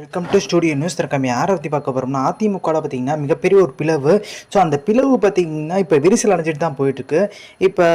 Welcome to studio news திறக்காம யாரை பற்றி பார்க்க போகிறோம்னா அதிமுகவில் பார்த்தீங்கன்னா மிகப்பெரிய ஒரு பிளவு. ஸோ அந்த பிளவு பார்த்தீங்கன்னா இப்போ விரிசல் அடைஞ்சிட்டு தான் போயிட்டுருக்கு. இப்போ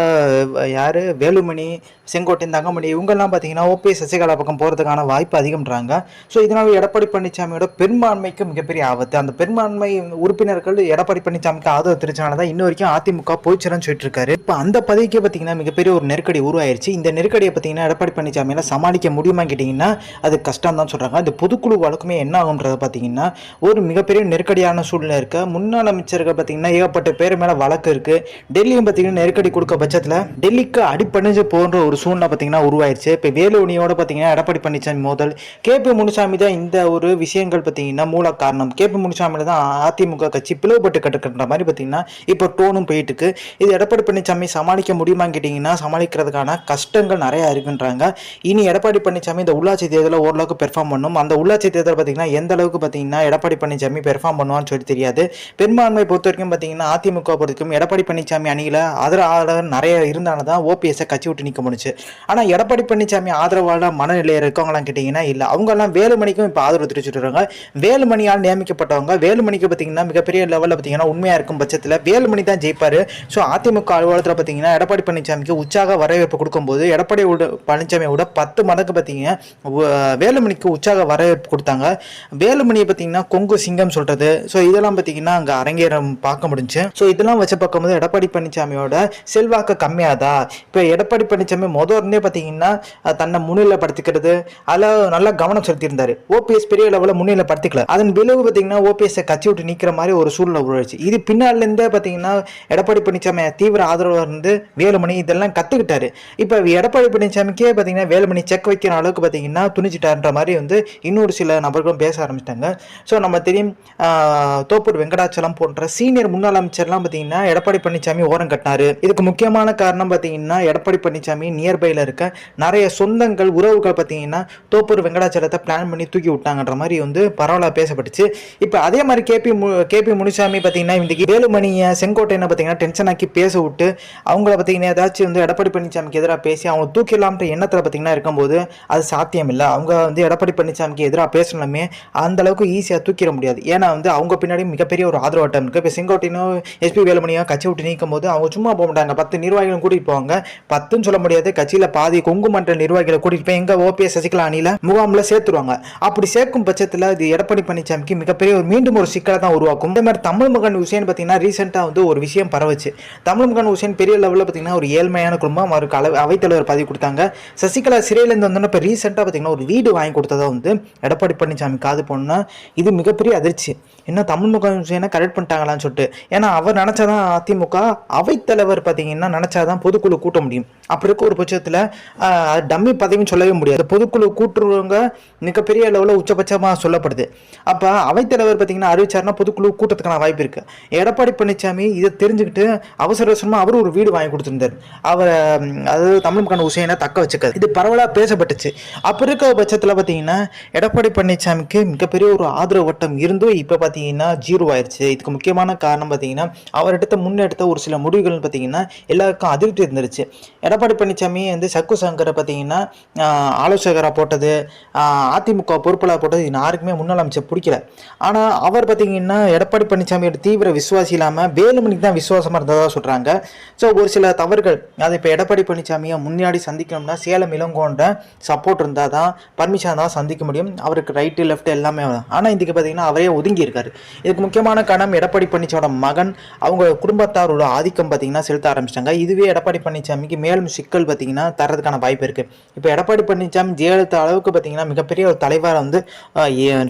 யார்? வேலுமணி செங்கோட்டையன் தங்கமணி இவங்கெல்லாம் பார்த்தீங்கன்னா ஓபிஎஸ் சசிகலா பக்கம் போகிறதுக்கான வாய்ப்பு அதிகம்ன்றாங்க. ஸோ இதனால் எடப்பாடி பழனிசாமியோட பெரும்பான்மைக்கு மிகப்பெரிய ஆபத்து. அந்த பெரும்பான்மை உறுப்பினர்கள் எடப்பாடி பழனிசாமிக்கு ஆதரவு தெரிஞ்சனால தான் இன்ன வரைக்கும் அதிமுக போய்ச்சிரன்னு சொல்லிட்டு இருக்காரு இப்போ அந்த பதவிக்கு பார்த்தீங்கன்னா மிகப்பெரிய ஒரு நெருக்கடி உருவாயிருச்சு. இந்த நெருக்கடியை பார்த்தீங்கன்னா எடப்பாடி பழனிசாமியால் சமாளிக்க முடியுமா கேட்டிங்கன்னா அது கஷ்டம் தான் சொல்கிறாங்க இந்த பொதுக்குழு வழக்குமே என்ன ஆகுன்றத பார்த்தீங்கன்னா ஒரு மிகப்பெரிய நெருக்கடியான சூழ்நிலை இருக்க. முன்னாள் அமைச்சர்கள் பார்த்தீங்கன்னா ஏகப்பட்ட பேர் மேலே வழக்கு இருக்குது டெல்லியும் பார்த்தீங்கன்னா நெருக்கடி கொடுக்க பட்சத்தில் டெல்லிக்கு அடிப்பணிஞ்சு போன்ற ஒரு சூழ்நிலை பார்த்தீங்கன்னா உருவாயிருச்சு. இப்போ வேலுவணியோட பார்த்தீங்கன்னா எடப்பாடி பழனிசாமி மோதல். கேபி முனுசாமி தான் இந்த ஒரு விஷயங்கள் பார்த்தீங்கன்னா மூல காரணம். கே பி முனுசாமியில் தான் அதிமுக கட்சி பிளவுபட்டு கட்டுக்கின்ற மாதிரி பார்த்தீங்கன்னா இப்போ டோனும் போயிட்டு இருக்கு. இது எடப்பாடி பழனிசாமி சமாளிக்க முடியுமான்னு கேட்டிங்கன்னா சமாளிக்கிறதுக்கான கஷ்டங்கள் நிறையா இருக்குன்றாங்க. இனி எடப்பாடி பழனிசாமி இந்த உள்ளாட்சி தேர்தலில் ஓரளவுக்கு பெர்ஃபார்ம் பண்ணும். அந்த உள்ளாட்சி தேர்தல் பார்த்தீங்கன்னா எந்த அளவுக்கு பார்த்தீங்கன்னா எடப்பாடி பழனிசாமி பெர்ஃபார்ம் பண்ணுவான்னு சொல்லி தெரியாது. பெரும்பான்மை பொறுத்த வரைக்கும் பார்த்தீங்கன்னா அதிமுக பொறுத்த வரைக்கும் எடப்பாடி பழனிசாமி அணியில் ஆதரவாளர் நிறைய இருந்தால தான் ஓபிஎஸ்ஸை கட்சி விட்டு நிற்க முடிச்சு ஆனால் எடப்பாடி பழனிசாமி ஆதரவாளர் மனநிலையில் இருக்கவங்களாம் கேட்டிங்கன்னா இல்லை. அவங்கெல்லாம் வேலுமணிக்கும் இப்போ ஆதரவு தெரிவிச்சுட்டு இருக்காங்க. வேலுமணியால் நியமிக்கப்பட்டவங்க வேலுமணிக்கு பார்த்தீங்கன்னா மிகப்பெரிய லெவலில் பார்த்தீங்கன்னா உண்மையாக இருக்கும் பட்சத்தில் வேலுமணி தான் ஜெயிப்பார். ஸோ அதிமுக அலுவலகத்தில் பார்த்தீங்கன்னா எடப்பாடி பழனிசாமிக்கு உற்சாக வரவேற்பு கொடுக்கும்போது எடப்பாடி விட- பழனிசாமியோட பத்து மடங்கு பார்த்தீங்கன்னா வேலுமணிக்கு உற்சாக வரவேற்பு கொடுத்தாங்க. வேலுமணியை பார்த்தீங்கன்னா கொங்கு சிங்கம் சொல்கிறது ஸோ இதெல்லாம் பார்த்தீங்கன்னா அங்கே அரங்கேறம் பார்க்க முடிஞ்சு. ஸோ இதெல்லாம் வச்சு பார்க்கும்போது எடப்பாடி பழனிசாமியோட செல்வாக்கு கம்மியாதா? இப்போ எடப்பாடி பழனிசாமி மொதல் இருந்தே பார்த்தீங்கன்னா தன்னை தன்னை முன்னிலைப்படுத்திக்கிறது அதில் நல்லா கவனம் செலுத்தியிருந்தார். ஓபிஎஸ் பெரிய லெவலில் முன்னிலைப்படுத்திக்கல அதன் விளைவு பார்த்தீங்கன்னா ஓபிஎஸ் கட்சி விட்டு நிற்கிற மாதிரி ஒரு சூழ்நிலை உருவாச்சு. இது பின்னாலேருந்தே பார்த்தீங்கன்னா எடப்பாடி பழனிசாமி தீவிர ஆதரவாக இருந்து வேலுமணி இதெல்லாம் கற்றுக்கிட்டாரு இப்போ எடப்பாடி பழனிசாமிக்கே பார்த்தீங்கன்னா வேலுமணி செக் வைக்கிற அளவுக்கு பார்த்தீங்கன்னா துணிச்சிட்டார்ன்ற மாதிரி வந்து இன்னொரு சில நபர்களும் பேச ஆரம்பிச்சிட்டாங்க. ஸோ நம்ம தெரியும் தோப்பூர் வெங்கடாச்சலம் போன்ற சீனியர் முன்னாள் அமைச்சர்லாம் பார்த்தீங்கன்னா எடப்பாடி பழனிசாமி ஓரம் கட்டினாரு. இதுக்கு முக்கியமான காரணம் பார்த்தீங்கன்னா எடப்பாடி பழனிசாமி நியர்பையில் இருக்க நிறைய சொந்தங்கள் உறவுகள் பார்த்தீங்கன்னா தோப்பூர் வெங்கடாச்சலத்தை பிளான் பண்ணி தூக்கி விட்டாங்கன்ற மாதிரி வந்து பரவலாக பேசப்பட்டுச்சு. இப்போ அதே மாதிரி கேபி மு கேபி முனிசாமி பார்த்தீங்கன்னா இன்றைக்கி வேலுமணியை செங்கோட்டையனை பார்த்தீங்கன்னா டென்ஷன் ஆக்கி பேச விட்டு அவங்கள பார்த்தீங்கன்னா ஏதாச்சும் வந்து எடப்பாடி பழனிசாமிக்கு எதிராக பேசி அவங்க தூக்கிடலாம்ன்ற எண்ணத்தில் பார்த்தீங்கன்னா இருக்கும்போது அது சாத்தியம் இல்லை அவங்க வந்து எடப்பாடி பழனிசாமிக்கு எதிராக பேசணுமே அந்த அளவுக்கு ஈஸியாக தூக்கிட முடியாது. ஏன்னா வந்து அவங்க பின்னாடி மிகப்பெரிய ஒரு ஆதரவாட்டம் இருக்குது இப்போ செங்கோட்டையனும் எஸ்பி வேலுமணியோ கட்சி விட்டு நீக்கும் போது அவங்க சும்மா போக மாட்டாங்க. பத்து நிர்வாகிகளும் கூட்டிகிட்டு போவாங்க. பத்துன்னு சொல்ல முடியாது. கட்சியில் பாதி கொங்கு மன்ற நிர்வாகிகளை கூட்டிகிட்டு போய் எங்கள் ஓபிஎஸ் சசிகலா அணியில் முகாமில் சேர்த்துருவாங்க. அப்படி சேர்க்கும் பட்சத்தில் இது எடப்பாடி பழனிசாமிக்கு மிகப்பெரிய ஒரு மீண்டும் ஒரு சிக்கலை தான் உருவாக்கும். இந்த மாதிரி தமிழ் மகன் உசேன் பார்த்தீங்கன்னா ரீசெண்டாக வந்து ஒரு விஷயம் பரவுச்சு. தமிழ் மகன் ஹுசேன் பெரிய லெவலில் பார்த்தீங்கன்னா ஒரு ஏழ்மையான குடும்பம். அவருக்கு அளவு அவைத்தலைவர் பதவி கொடுத்தாங்க. சசிகலா சிறையிலேருந்து வந்தோன்னா இப்போ ரீசெண்டாக பார்த்தீங்கன்னா ஒரு வீடு வாங்கி கொடுத்ததா வந்து எடப்பாடி பழனிசாமி காது போனால் இது மிகப்பெரிய அதிர்ச்சி. என்ன தமிழ் முகம் கரெக்ட் பண்ணிட்டாங்களான்னு சொல்லிட்டு. ஏன்னா அவர் நினச்சாதான் அதிமுக அவைத்தலைவர் பார்த்தீங்கன்னா நினச்சாதான் பொதுக்குழு கூட்ட முடியும். அப்படி இருக்க ஒரு பட்சத்தில் டம்மி பதவின்னு சொல்லவே முடியாது. பொதுக்குழு கூட்டுறவங்க மிகப்பெரிய லெவலில் உச்சபட்சமாக சொல்லப்படுது. அப்போ அவைத்தலைவர் பார்த்தீங்கன்னா அறிவிச்சாருன்னா பொதுக்குழு கூட்டத்துக்கான வாய்ப்பு இருக்கு. எடப்பாடி பழனிசாமி இதை தெரிஞ்சுக்கிட்டு அவசர அவசரமாக அவர் ஒரு வீடு வாங்கி கொடுத்துருந்தார். அவர் அதாவது தமிழ்கான உசேனை தக்க வச்சுக்காது இது பரவலாக பேசப்பட்டுச்சு. அப்போ இருக்க பட்சத்தில் பார்த்தீங்கன்னா எடப்பாடி பழனிசாமிக்கு மிகப்பெரிய ஒரு ஆதரவு வட்டம் இருந்தும் இப்போ பார்த்தீங்கன்னா ஜீரோ ஆயிடுச்சு இதுக்கு முக்கியமான காரணம் பார்த்தீங்கன்னா அவர் எடுத்த முன்னெடுத்த ஒரு சில முடிவுகள் பார்த்தீங்கன்னா எல்லாருக்கும் அதிருப்தி இருந்துருச்சு. எடப்பாடி பழனிசாமி வந்து சக்கு சங்கரை பார்த்தீங்கன்னா ஆலோசகராக போட்டது அதிமுக பொறுப்பாளர் போட்டது இது யாருக்குமே முன்னாள் அமைச்சர் பிடிக்கல. ஆனால் அவர் பார்த்தீங்கன்னா எடப்பாடி பழனிசாமியோட தீவிர விசுவாசி இல்லாமல் வேலுமணிக்கு தான் விசுவாசமாக இருந்ததாக சொல்கிறாங்க ஸோ ஒரு சில தவறுகள் அது இப்போ எடப்பாடி பழனிசாமியை முன்னாடி சந்திக்கணும்னா சேலம் இளங்கோன்ற சப்போர்ட் இருந்தால் தான் பர்மிஷன் தான் சந்திக்க முடியும். அவருக்கு ரைட்டு லெஃப்ட் எல்லாமே ஆனால் இதுக்கு பார்த்தீங்கன்னா அவரே ஒதுங்கி இருக்காரு இதுக்கு முக்கியமான காரணம் எடப்பாடி பழனிசாமியோட மகன் அவங்க குடும்பத்தாரோட ஆதிக்கம் பார்த்தீங்கன்னா செலுத்த ஆரம்பிச்சிட்டாங்க. இதுவே எடப்பாடி பழனிசாமிக்கு மேலும் சிக்கல் பார்த்தீங்கன்னா தரதுக்கான வாய்ப்பு இருக்குது இப்போ எடப்பாடி பழனிசாமி ஜெயலலிதா அளவுக்கு பார்த்தீங்கன்னா மிகப்பெரிய ஒரு தலைவரை வந்து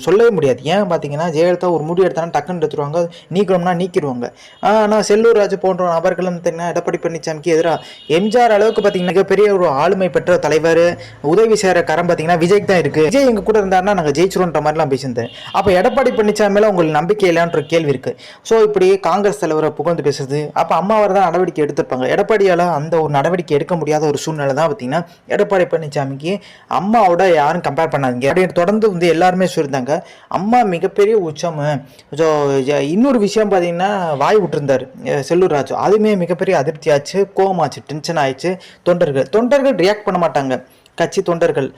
சொல்லவே முடியாது. ஏன் பார்த்தீங்கன்னா ஜெயலலிதா ஒரு முடிவு எடுத்தாலும் டக்குன்னு எடுத்துருவாங்க. நீக்கணும்னா நீக்கிடுவாங்க. ஆனால் செல்லூர் ராஜு போன்ற நபர்களும் பார்த்தீங்கன்னா எடப்பாடி பழனிசாமிக்கு எதிராக எம்ஜிஆர் அளவுக்கு பார்த்தீங்கன்னா மிகப்பெரிய ஒரு ஆளுமை பெற்ற தலைவர். உதவி செய்கிற கரம் பார்த்தீங்கன்னா விஜய்க்கு தான் இருக்குது விஜய் எங்கள் கூட இருந்தாருன்னா நாங்கள் ஜெயிச்சிருன்ற மாதிரிலாம் பேசியிருந்தேன். அப்போ எடப்பாடி பழனிசாமி மேலே உங்களுக்கு நம்பிக்கை இல்லைன்ற கேள்வி இருக்குது ஸோ இப்படி காங்கிரஸ் தலைவரை புகழ்ந்து பேசுறது அப்போ அம்மாவர் தான் நடவடிக்கை எடுத்திருப்பாங்க. எடப்பாடியால் அந்த ஒரு நடவடிக்கை எடுக்க முடியாத ஒரு சூழ்நிலை தான் பார்த்தீங்கன்னா எடப்பாடி பழனிசாமிக்கு அம்மாவோட யாரும் கம்பேர் பண்ணாதீங்க. அப்படின்னு தொடர்ந்து வந்து எல்லாருமே சொல்லியிருந்தாங்க. அம்மா மிகப்பெரிய உச்சம். ஸோ இன்னொரு விஷயம் பார்த்தீங்கன்னா வாய் விட்டுருந்தார் செல்லூர் ராஜு. அதுவுமே மிகப்பெரிய அதிருப்தி ஆச்சு கோமாச்சு டென்ஷன் ஆயிடுச்சு தொண்டர்கள். தொண்டர்கள் ரியாக்ட் பண்ண மாட்டாங்க. கட்சி தொண்டர்கள்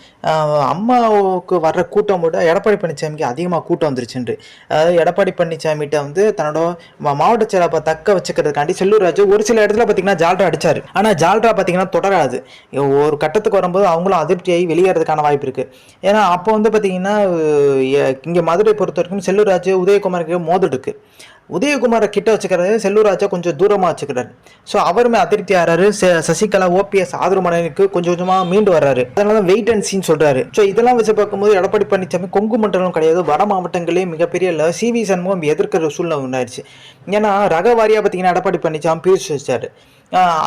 அம்மாவுக்கு வர்ற கூட்டம் விட எடப்பாடி பழனிசாமிக்கு அதிகமாக கூட்டம் வந்துருச்சுன்று அதாவது எடப்பாடி பழனிசாமிகிட்ட வந்து தன்னோட மாவட்ட செயலாளரை தக்க வச்சுக்கிறதுக்காண்டி செல்லூர் ராஜு ஒரு சில இடத்துல பார்த்தீங்கன்னா ஜால்ரா அடித்தார் ஆனால் ஜால்ரா பார்த்தீங்கன்னா தொடராது. ஒரு கட்டத்துக்கு வரும்போது அவங்களும் அதிருப்தியாகி வெளியேறதுக்கான வாய்ப்பு இருக்குது ஏன்னா அப்போ வந்து பார்த்தீங்கன்னா இங்கே மதுரை பொறுத்த வரைக்கும் செல்லூர் ராஜு உதயகுமாருக்கு மோதல் இருக்குது உதயகுமாரை கிட்ட வச்சுக்கிறாரு செல்லூர் கொஞ்சம் தூரமாக வச்சுக்கிறாரு. ஸோ அவருமே அதிருப்தி ஆறாரு. ச- சசிகலா ஓபிஎஸ் ஆதரவு கொஞ்சம் கொஞ்சமாக மீண்டு வர்றாரு. அதனால தான் வெயிட் அண்ட் சீன் சொல்கிறாரு ஸோ இதெல்லாம் வச்சு பார்க்கும்போது எடப்பாடி பழனிசாமி கொங்கு மண்டலம் கிடையாது. வட மாவட்டங்களே மிகப்பெரிய இல்லை சிவி சண்முகம் எதிர்க்கிற சூழ்நிலை உண்டாயிருச்சு. ஏன்னா ரக வாரியாக பார்த்தீங்கன்னா எடப்பாடி பழனிசாமி பிரிச்சு வச்சாரு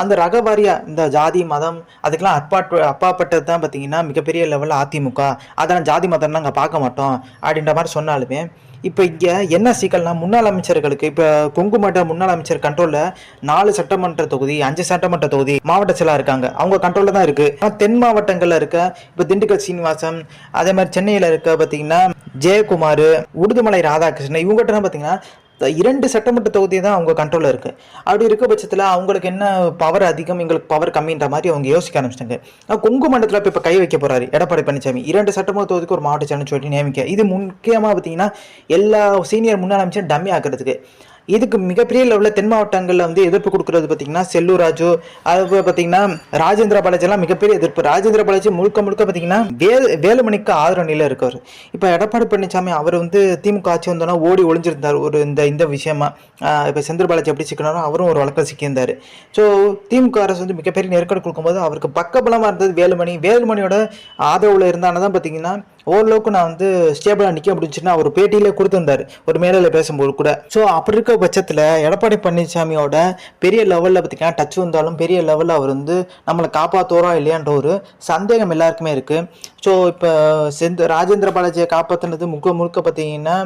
அந்த ரக வாரியா இந்த ஜாதி மதம் அதுக்கெல்லாம் அப்பாற்ப அப்பாப்பட்டது தான் பார்த்தீங்கன்னா மிகப்பெரிய லெவலில் அதிமுக. அதெல்லாம் ஜாதி மதம்லாம் நாங்கள் பார்க்க மாட்டோம். அப்படின்ற மாதிரி சொன்னாலுமே இப்போ இங்கே என்ன சிக்கல்னா முன்னாள் அமைச்சர்களுக்கு இப்போ கொங்கு மாவட்ட முன்னாள் அமைச்சர் கண்ட்ரோலில் நாலு சட்டமன்ற தொகுதி அஞ்சு சட்டமன்ற தொகுதி மாவட்ட செயலாக இருக்காங்க. அவங்க கண்ட்ரோலில் தான் இருக்குது ஆனால் தென் மாவட்டங்களில் இருக்க இப்போ திண்டுக்கல் சீனிவாசன் அதே மாதிரி சென்னையில் இருக்க பார்த்தீங்கன்னா ஜெயக்குமார் உடுதுமலை ராதாகிருஷ்ணன் இவங்ககிட்ட பார்த்தீங்கன்னா இரண்டு சட்டமன்ற தொகுதி தான் அவங்க கண்ட்ரோலில் இருக்குது அப்படி இருக்க பட்சத்தில் அவங்களுக்கு என்ன பவர் அதிகம் எங்களுக்கு பவர் கம்மின்ற மாதிரி அவங்க யோசிக்க ஆரம்பிச்சிட்டாங்க. கொங்கு மண்டலத்தில் இப்போ இப்போ கை வைக்க போகிறாரு எடப்பாடி பழனிசாமி இரண்டு சட்டமன்ற தொகுதிக்கு ஒரு மாவட்ட சேனல் சொல்லி நியமிக்க. இது முக்கியமாக பார்த்தீங்கன்னா எல்லா சீனியர் முன்னாள் அமைச்சர் டம்மி ஆக்கிறதுக்கு. இதுக்கு மிகப்பெரிய லெவலில் தென் மாவட்டங்களில் வந்து எதிர்ப்பு கொடுக்குறது பார்த்தீங்கன்னா செல்லூர் ராஜு அது பார்த்தீங்கன்னா ராஜேந்திர பாலாஜிலாம் மிகப்பெரிய எதிர்ப்பு. ராஜேந்திர பாலாஜி முழுக்க முழுக்க பார்த்தீங்கன்னா வேலு வேலுமணிக்கு ஆதரவு நிலையில் இருக்கார். இப்போ எடப்பாடி பழனிசாமி அவர் வந்து திமுக ஆட்சி வந்தோன்னா ஓடி ஒளிஞ்சிருந்தார் ஒரு இந்த இந்த விஷயமா. இப்போ செந்தில் பாலாஜி எப்படி சிக்கினாரோ அவரும் ஒரு வழக்கில் சிக்கியிருந்தார். ஸோ திமுக அரசு வந்து மிகப்பெரிய நெருக்கடி கொடுக்கும்போது அவருக்கு பக்கபலமாக இருந்தது வேலுமணி. வேலுமணியோட ஆதரவில் இருந்தானதான் தான் பார்த்தீங்கன்னா ஓரளவுக்கு நான் வந்து ஸ்டேபிளாக நிற்க முடிஞ்சுன்னா அவர் பேட்டியிலே கொடுத்துருந்தாரு. ஒரு மேடையில் பேசும்போது கூட. ஸோ அப்படி இருக்க பட்சத்தில் எடப்பாடி பழனிசாமியோட பெரிய லெவலில் பார்த்திங்கன்னா டச் வந்தாலும் பெரிய லெவலில் அவர் வந்து நம்மளை காப்பாற்றுறோம் இல்லையான்ற ஒரு சந்தேகம் எல்லாருக்குமே இருக்குது ஸோ இப்போ செந்த ராஜேந்திர பாலாஜியை காப்பாற்றினது முக்க முழுக்க பார்த்தீங்கன்னா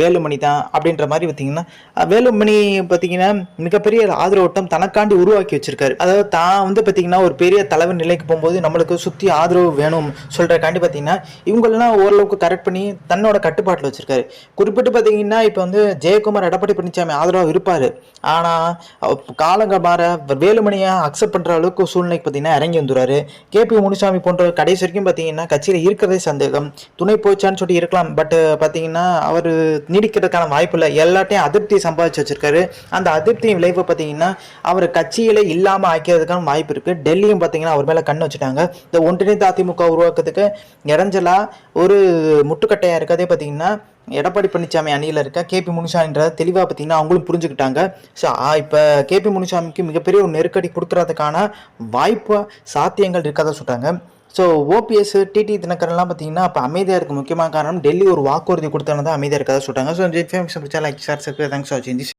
வேலுமணி தான் அப்படின்ற மாதிரி பார்த்தீங்கன்னா வேலுமணி பார்த்தீங்கன்னா மிகப்பெரிய ஆதரவோட்டம் தனக்காண்டி உருவாக்கி வச்சிருக்காரு. அதாவது தான் வந்து பார்த்தீங்கன்னா ஒரு பெரிய தலைவர் நிலைக்கு போகும்போது நம்மளுக்கு சுற்றி ஆதரவு வேணும் சொல்கிறக்காண்டி பார்த்தீங்கன்னா இவங்களெல்லாம் ஓரளவுக்கு கரெக்ட் பண்ணி தன்னோட கட்டுப்பாட்டில் வச்சிருக்காரு. குறிப்பிட்டு பார்த்தீங்கன்னா இப்போ வந்து ஜெயக்குமார் எடப்பாடி பழனிசாமி ஆதரவாக இருப்பார். ஆனால் காலங்கள் மாற வேலுமணியை அக்செப்ட் பண்ணுற அளவுக்கு சூழ்நிலைக்கு பார்த்தீங்கன்னா இறங்கி வந்துடுறாரு கேபி முனுசாமி போன்ற கடைசி வரைக்கும் பார்த்தீங்கன்னா கட்சியில் இருக்கிறதே சந்தேகம். துணை போச்சான்னு சொல்லி இருக்கலாம் பட் பார்த்தீங்கன்னா அவர் நீடிக்கிறதுக்கான வாய்ப்பு இல்லை. எல்லாத்தையும் அதிருப்தியை சம்பாதிச்சு வச்சிருக்காரு. அந்த அதிருப்தியின் விளைவு பார்த்தீங்கன்னா அவர் கட்சியில் இல்லாமல் ஆக்கிறதுக்கான வாய்ப்பு இருக்குது டெல்லியும் பார்த்தீங்கன்னா அவர் மேலே கண்ணு வச்சுட்டாங்க. இந்த ஒன்றிணைந்த அதிமுக உருவாக்குறதுக்கு இறஞ்சலா ஒரு முட்டுக்கட்டையாக இருக்கதே பார்த்தீங்கன்னா எடப்பாடி பழனிசாமி அணியில் இருக்க கேபி முனுசாமின்றத தெளிவாக பார்த்தீங்கன்னா அவங்களும் புரிஞ்சுக்கிட்டாங்க. ஸோ இப்போ கேபி முனுசாமிக்கு மிகப்பெரிய ஒரு நெருக்கடி கொடுக்கறதுக்கான வாய்ப்பு சாத்தியங்கள் இருக்கதா சொல்கிறாங்க ஸோ ஓபிஎஸ் டிடி தினகரன்லாம் பார்த்தீங்கன்னா இப்போ அமைதியாக இருக்க முக்கியமான காரணம் டெல்லி ஒரு வாக்குறுதி கொடுத்தவங்க தான் அமைதியாக இருக்கதா சொல்கிறாங்க ஸோ இன்ஃபர்மேஷன் பிடிச்சா like share subscribe thanks for வாட்சிங் திஸ்